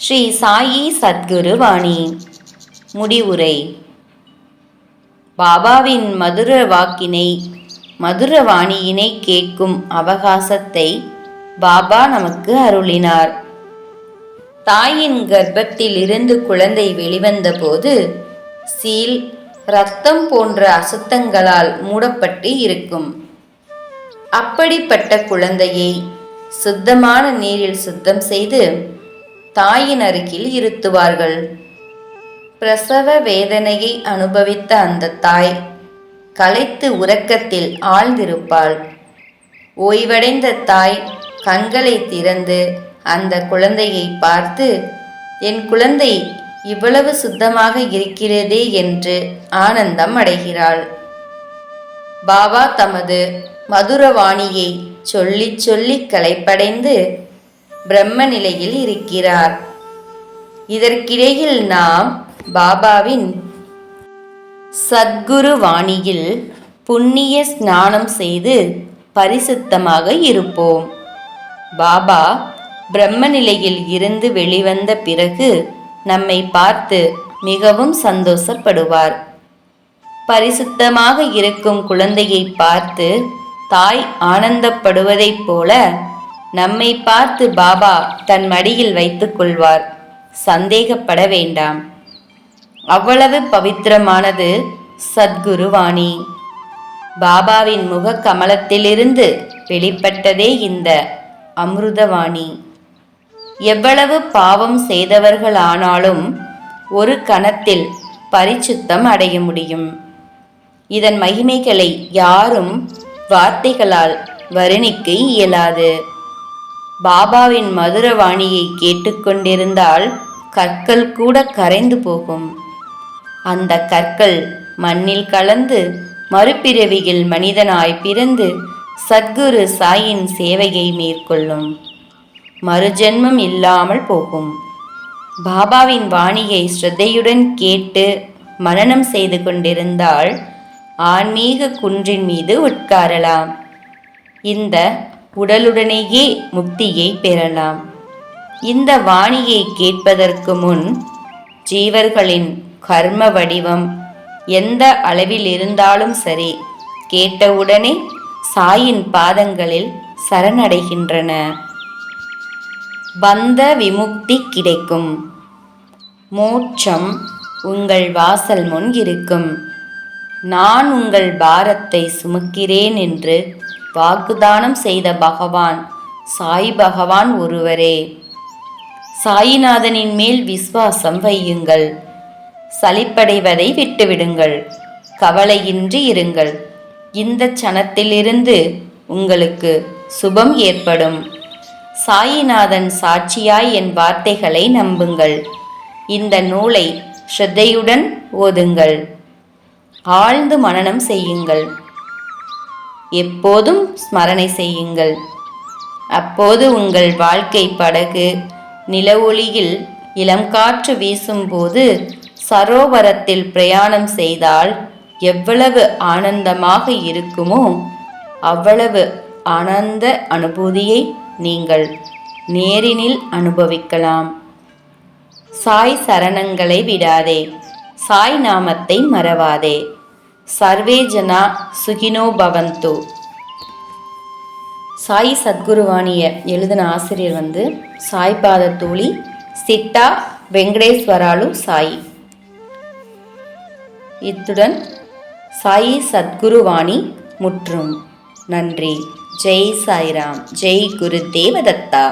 ஸ்ரீ சாயி சத்குரு வாணி முடிவுரை. பாபாவின் மதுர வாக்கினை மதுர வாணியினை கேட்கும் அவகாசத்தை பாபா நமக்கு அருளினார். தாயின் கர்ப்பத்தில் இருந்து குழந்தை வெளிவந்தபோது சீல் ரத்தம் போன்ற அசுத்தங்களால் மூடப்பட்டு இருக்கும். அப்படிப்பட்ட குழந்தையை சுத்தமான நீரில் சுத்தம் செய்து தாயின் அருகில் இருத்துவார்கள். பிரசவ வேதனையை அனுபவித்த அந்த தாய் களைத்து உறக்கத்தில் ஆழ்ந்திருப்பாள். ஓய்வடைந்த தாய் கண்களை திறந்து அந்த குழந்தையை பார்த்து என் குழந்தை இவ்வளவு சுத்தமாக இருக்கிறதே என்று ஆனந்தம் அடைகிறாள். பாபா தமது மதுரவாணியை சொல்லிச் சொல்லி களைப்படைந்து பிரம்ம நிலையில் இருக்கிறார். இதற்கிடையில் நாம் பாபாவின் சத்குரு வாணியில் புண்ணிய ஸ்நானம் செய்து பரிசுத்தமாக இருப்போம். பாபா பிரம்ம நிலையில் இருந்து வெளிவந்த பிறகு நம்மை பார்த்து மிகவும் சந்தோஷப்படுவார். பரிசுத்தமாக இருக்கும் குழந்தையை பார்த்து தாய் ஆனந்தப்படுவதைப் போல நம்மை பார்த்து பாபா தன் மடியில் வைத்துக் கொள்வார். சந்தேகப்பட வேண்டாம். அவ்வளவு பவித்திரமானது சத்குருவாணி. பாபாவின் முக கமலத்திலிருந்து வெளிப்பட்டதே இந்த அமிர்தவாணி. எவ்வளவு பாவம் செய்தவர்களானாலும் ஒரு கணத்தில் பரிசுத்தம் அடைய முடியும். இதன் மகிமைகளை யாரும் வார்த்தைகளால் வர்ணிக்க இயலாது. பாபாவின் மதுரவாணியை கேட்டுக்கொண்டிருந்தால் கற்கள் கூட கரைந்து போகும். அந்த கற்கள் மண்ணில் கலந்து மறுபிறவியில் மனிதனாய் பிறந்து சத்குரு சாயின் சேவையை மேற்கொள்ளும். மறுஜென்மம் இல்லாமல் போகும். பாபாவின் வாணியை ஸ்ரத்தையுடன் கேட்டு மனனம் செய்து கொண்டிருந்தால் ஆன்மீக குன்றின் மீது உட்காரலாம். இந்த உடலுடனேயே முக்தியை பெறலாம். இந்த வாணியை கேட்பதற்கு முன் ஜீவர்களின் கர்ம வடிவம் எந்த அளவில் இருந்தாலும் சரி கேட்டவுடனே சாயின் பாதங்களில் சரணடைகின்றன. பந்த விமுக்தி கிடைக்கும். மோட்சம் உங்கள் வாசல் முன் இருக்கும். நான் உங்கள் பாரத்தை சுமக்கிறேன் என்று வாக்குதானம் செய்த பகவான் சாய் பகவான் ஒருவரே. சாயிநாதனின் மேல் விசுவாசம் வையுங்கள். சலிப்படைவதை விட்டுவிடுங்கள். கவலையின்றி இருங்கள். இந்த சனத்திலிருந்து உங்களுக்கு சுபம் ஏற்படும். சாயிநாதன் சாட்சியாய் என் வார்த்தைகளை நம்புங்கள். இந்த நூலை ஸ்ரத்தையுடன் ஓதுங்கள். ஆழ்ந்து மனனம் செய்யுங்கள். எப்போதும் ஸ்மரணை செய்யுங்கள். அப்போது உங்கள் வாழ்க்கை படகு நில ஒளியில் இளம் காற்று வீசும்போது சரோவரத்தில் பிரயாணம் செய்தால் எவ்வளவு ஆனந்தமாக இருக்குமோ அவ்வளவு ஆனந்த அனுபூதியை நீங்கள் நேரினில் அனுபவிக்கலாம். சாய் சரணங்களை விடாதே. சாய் நாமத்தை மறவாதே. சர்வே ஜனா சுகினோ பவந்து. சாய் சத்குருவாணிய எழுதின ஆசிரியர் வந்து சாய் பாத தூளி சிட்டா வெங்கடேஸ்வராலு சாய். இத்துடன் சாயி சத்குருவாணி முற்றும். நன்றி. ஜெய் சாய்ராம். ஜெய் குரு தேவதத்தா